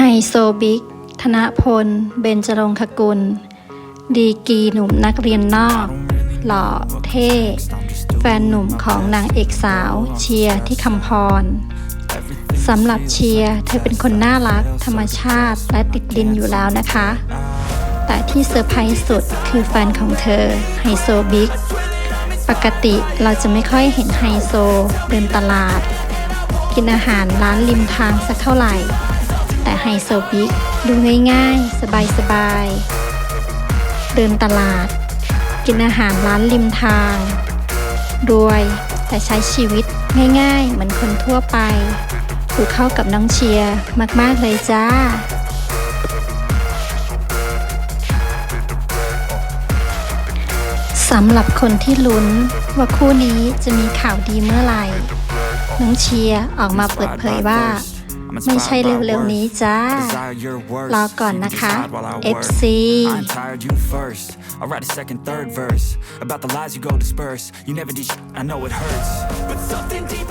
ไฮโซบิ๊ก ธนพล เบญจรงคกุล ดีกีหนุ่มนักเรียนนอก หล่อเท่ แฟนหนุ่มของนางเอกสาวเชียร์ที่คำพรสำหรับเชียร์เธอเป็นคนน่ารัก ธรรมชาติและติดดินอยู่แล้วนะคะ แต่ที่เซอร์ไพรส์สุดคือแฟนของเธอไฮโซบิ๊ก ปกติเราจะไม่ค่อยเห็นไฮโซเดินตลาด กินอาหารร้านริมทางสักเท่าไหร่ แต่ไฮโซบิ๊กดูง่ายๆ สบายๆ เดินตลาด กินอาหารร้านริมทาง รวยแต่ใช้ชีวิตง่ายๆ เหมือนคนทั่วไปดูเข้ากับน้องเชียร์มากๆเลยจ้าสำหรับคนที่ลุ้นว่าคู่นี้จะมีข่าวดีเมื่อไหร่ น้องเชียร์ออกมาเปิดเผยว่า ไม่ใช่เร็วๆนี้จ้ารอก่อนนะคะ FC I'm tired, you first. I'll write a second, third verse about the lies you go disperse. You never did, sh- I know it hurts. But something deep inside.